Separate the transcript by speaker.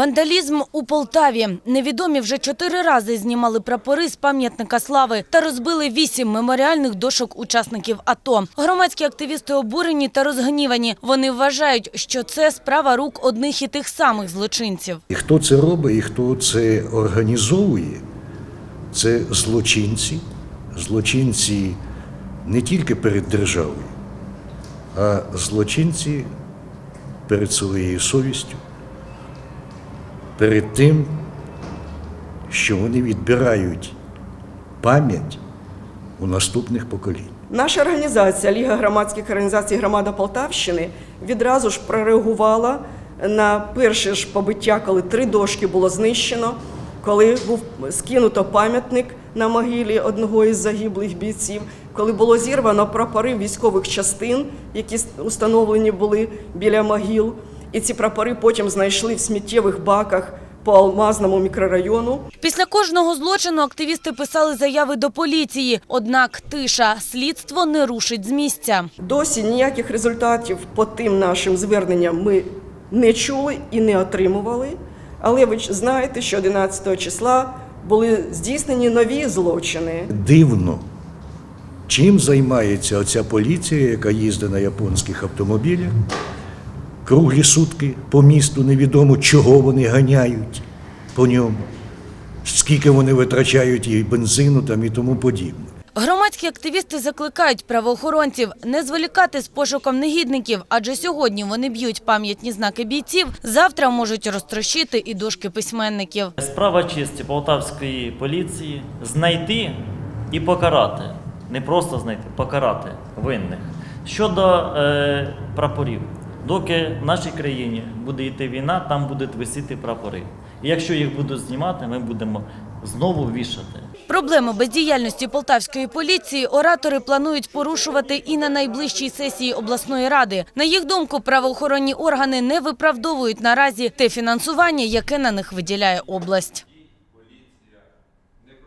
Speaker 1: Вандалізм у Полтаві. Невідомі вже чотири рази знімали прапори з пам'ятника слави та розбили вісім меморіальних дошок учасників АТО. Громадські активісти обурені та розгнівані. Вони вважають, що це справа рук одних і тих самих злочинців.
Speaker 2: І хто це робить, і хто це організовує, це злочинці. Злочинці не тільки перед державою, а злочинці перед своєю совістю, перед тим, що вони відбирають пам'ять у наступних поколінь.
Speaker 3: Наша організація Ліга громадських організацій Громада Полтавщини відразу ж прореагувала на перше ж побиття, коли три дошки було знищено, коли був скинуто пам'ятник на могилі одного із загиблих бійців, коли було зірвано прапори військових частин, які установлені були біля могил. І ці прапори потім знайшли в сміттєвих баках по Алмазному мікрорайону.
Speaker 1: Після кожного злочину активісти писали заяви до поліції. Однак тиша, слідство не рушить з місця.
Speaker 3: Досі ніяких результатів по тим нашим зверненням ми не чули і не отримували. Але ви знаєте, що 11 числа були здійснені нові злочини.
Speaker 2: Дивно, чим займається оця поліція, яка їздить на японських автомобілях, круглі сутки по місту, невідомо чого вони ганяють по ньому, скільки вони витрачають і бензину там і тому подібне.
Speaker 1: Громадські активісти закликають правоохоронців не зволікати з пошуком негідників, адже сьогодні вони б'ють пам'ятні знаки бійців, завтра можуть розтрощити і дошки письменників.
Speaker 4: Справа честі полтавської поліції знайти і покарати. Не просто знайти, покарати винних. Щодо е, прапорів, доки в нашій країні буде йти війна, там будуть висіти прапори. І якщо їх будуть знімати, ми будемо знову вішати.
Speaker 1: Проблему бездіяльності полтавської поліції оратори планують порушувати і на найближчій сесії обласної ради. На їх думку, правоохоронні органи не виправдовують наразі те фінансування, яке на них виділяє область.